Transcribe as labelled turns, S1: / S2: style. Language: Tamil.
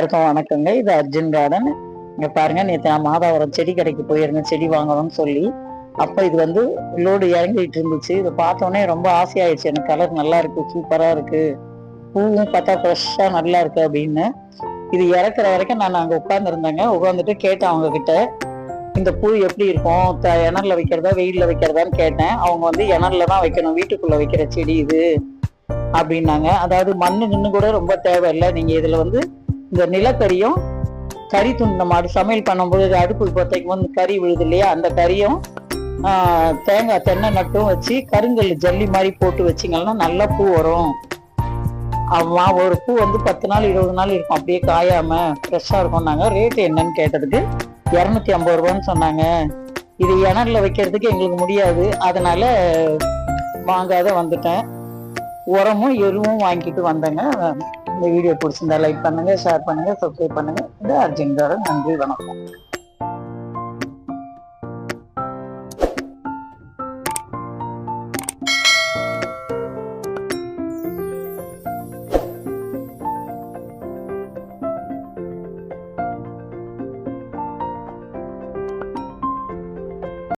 S1: எல்லாருக்கும் வணக்கங்க. இது அர்ஜுன் கார்டன் இங்க பாருங்க நேற்று நான் மாதாவரம் செடி கடைக்கு போயிருந்தேன் செடி வாங்கணும்னு சொல்லி. அப்போ இது வந்து லோடு இறங்கிட்டு இருந்துச்சு. இதை பார்த்தோன்னே ரொம்ப ஆசையாயிடுச்சு எனக்கு கலர் நல்லா இருக்கு சூப்பரா இருக்கு. பூவும் பார்த்தா ஃப்ரெஷ்ஷா நல்லா இருக்கு அப்படின்னு. இது இறக்குற வரைக்கும் நான் அங்கே உட்காந்துருந்தேங்க உட்காந்துட்டு கேட்டேன் அவங்க கிட்ட இந்த பூ எப்படி இருக்கும்? த- இணல்ல வைக்கிறதா வெயில்ல வைக்கிறதான்னு கேட்டேன். அவங்க வந்து இணல்ல தான் வைக்கணும். வீட்டுக்குள்ள வைக்கிற செடி இது. அப்படின்னாங்க. அதாவது மண்ணு நின்று கூட ரொம்ப தேவையில்லை. நீங்க இதுல வந்து இந்த நிலக்கரியும் கறி துண்டு மாடு சமையல் பண்ணும்போது அடுப்பு பொத்தைக்கும் வந்து கறி விழுது இல்லையா? அந்த கறியும் தேங்காய் தென்னை நட்டும் வச்சு கருங்கல் ஜல்லி மாதிரி போட்டு வச்சிங்கன்னா நல்லா பூ வரும். ஆமா ஒரு பூ வந்து பத்து நாள் இருபது நாள் இருக்கும். அப்படியே காயாம ஃப்ரெஷ்ஷாக இருக்கும்னாங்க ரேட்டு என்னன்னு கேட்டதுக்கு இரநூத்தி ஐம்பது ரூபான்னு சொன்னாங்க. இது இணல்ல வைக்கிறதுக்கு எங்களுக்கு முடியாது. அதனால வாங்காத வந்துட்டேன். உரமும் எருவும் வாங்கிட்டு வந்தேங்க. இந்த வீடியோ பிடிச்சிருந்தா லைக் பண்ணுங்க ஷேர் பண்ணுங்க சப்ஸ்கிரைப் பண்ணுங்க. இது அர்ஜென்டோட நன்றி வணக்கம்.